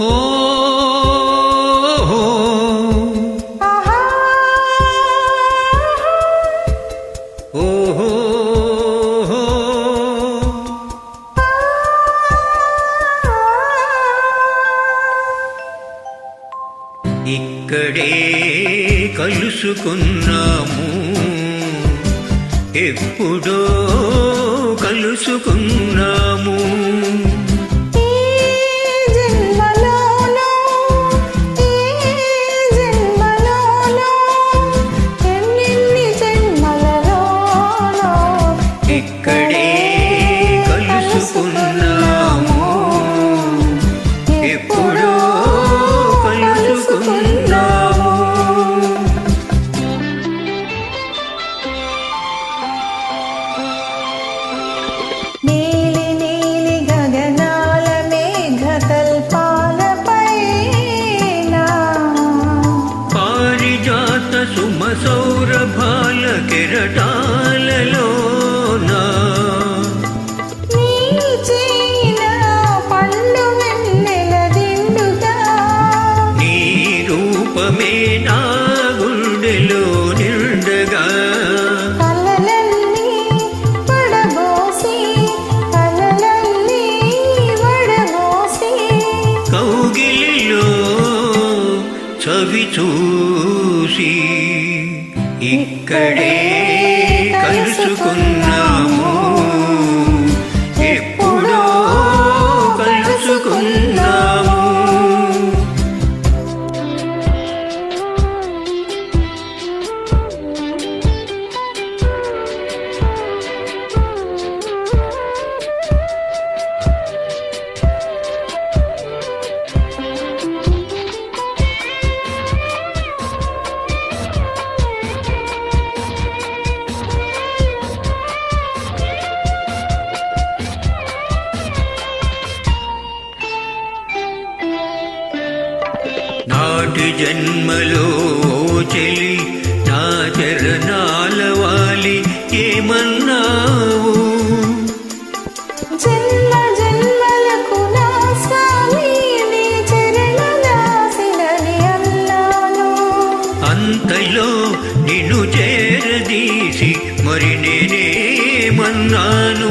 ఓహో ఇక్కడే కలుసుకున్నాము. ఎప్పుడో కలుసుకున్నాము. సుమ సౌరభాల కెరటాలలోనా. నీ రూపమే నా గుండెలో నిండగా. కలలన్నీ చవి చూసి ఇక్కడే కలుసుకున్నాము. నాటి జన్మలో చెలి నా చరణాల వాలి ఏమన్నావు? అంతలో నిన్ను చేరదీసి మరి నేనేమన్నాను?